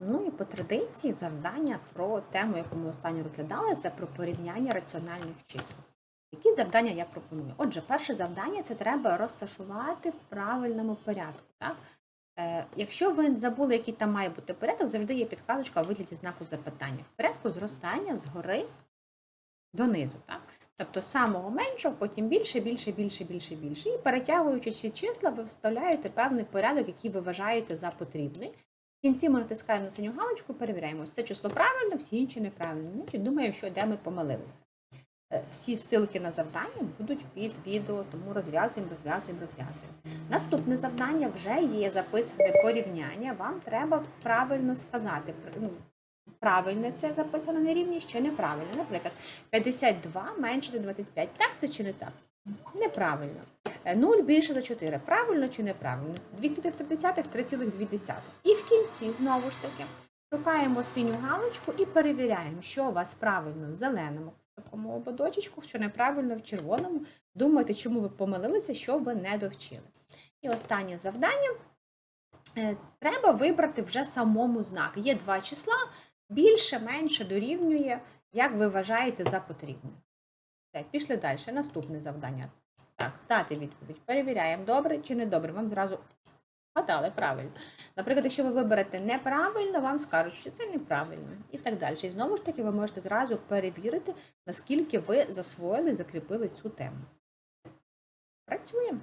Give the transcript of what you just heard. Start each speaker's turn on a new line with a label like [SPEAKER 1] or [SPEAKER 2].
[SPEAKER 1] Ну і по традиції завдання про тему, яку ми останньо розглядали, це про порівняння раціональних чисел. Які завдання я пропоную? Отже, перше завдання це треба розташувати в правильному порядку. Так? Е, якщо ви забули, який там має бути порядок, завжди є підказочка у вигляді знаку запитання. В порядку зростання згори донизу. Так? Тобто з самого меншого, потім більше, більше, більше, більше, більше. І перетягуючи ці числа, ви вставляєте певний порядок, який ви вважаєте за потрібний. В кінці ми натискаємо на синю галочку, перевіряємо, це число правильно, всі інші неправильно. Значить, думаємо, що де ми помилилися. Е, Всі ссылки на завдання будуть під відео, тому розв'язуємо, розв'язуємо, розв'язуємо. Наступне завдання вже є записане порівняння. Вам треба правильно сказати. ну, Правильне це записано на рівні, що неправильно. Наприклад, 52 менше за 25. Так це чи не так? Неправильно. Е, 0 більше за 4. Правильно чи неправильно? 2,3 3,2. І в знову ж таки, шукаємо синю галочку і перевіряємо, що у вас правильно в зеленому такому ободочечку, що неправильно в червоному. Думаєте, чому ви помилилися, що ви не довчили. І останнє завдання. Е, Треба вибрати вже самому знак. Є два числа, більше, менше дорівнює, як ви вважаєте за потрібне. Все, пішли далі. Наступне завдання. Так, здати відповідь. Перевіряємо, добре чи не добре. Вам зразу гадали правильно. Наприклад, якщо ви виберете неправильно, вам скажуть, що це неправильно, і так далі. І знову ж таки, ви можете зразу перевірити, наскільки ви засвоїли, закріпили цю тему. Працюємо.